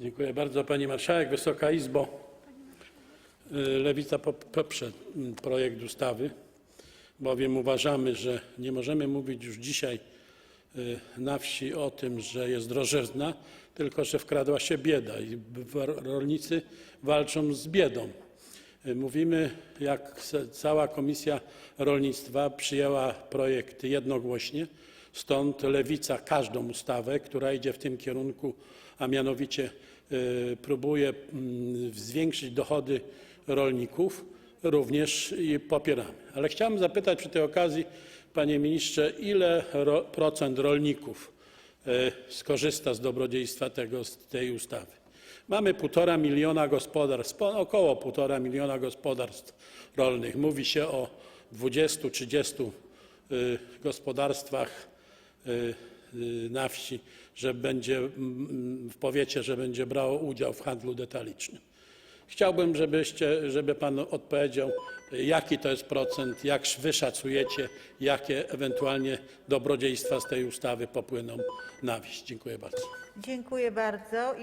Dziękuję bardzo Pani Marszałek. Wysoka Izbo. Y, Lewica pop- poprze mm, projekt ustawy, bowiem uważamy, że nie możemy mówić już dzisiaj y, na wsi o tym, że jest drożyzna, tylko że wkradła się bieda i rolnicy walczą z biedą. Y, Mówimy, jak cała Komisja Rolnictwa przyjęła projekt jednogłośnie, stąd Lewica każdą ustawę, która idzie w tym kierunku, a mianowicie y, próbuje mm, zwiększyć dochody rolników, również popieramy. Ale chciałem zapytać przy tej okazji, panie ministrze, ile ro, procent rolników y, skorzysta z dobrodziejstwa tego, z tej ustawy? Mamy półtora miliona gospodarstw, po- około półtora miliona gospodarstw rolnych. Mówi się o 20-30 y, gospodarstwach na wsi, że będzie mm, w powiecie, że będzie brało udział w handlu detalicznym. Chciałbym, żeby pan odpowiedział, jaki to jest procent, jak wy szacujecie, jakie ewentualnie dobrodziejstwa z tej ustawy popłyną na wieś. Dziękuję bardzo. Dziękuję bardzo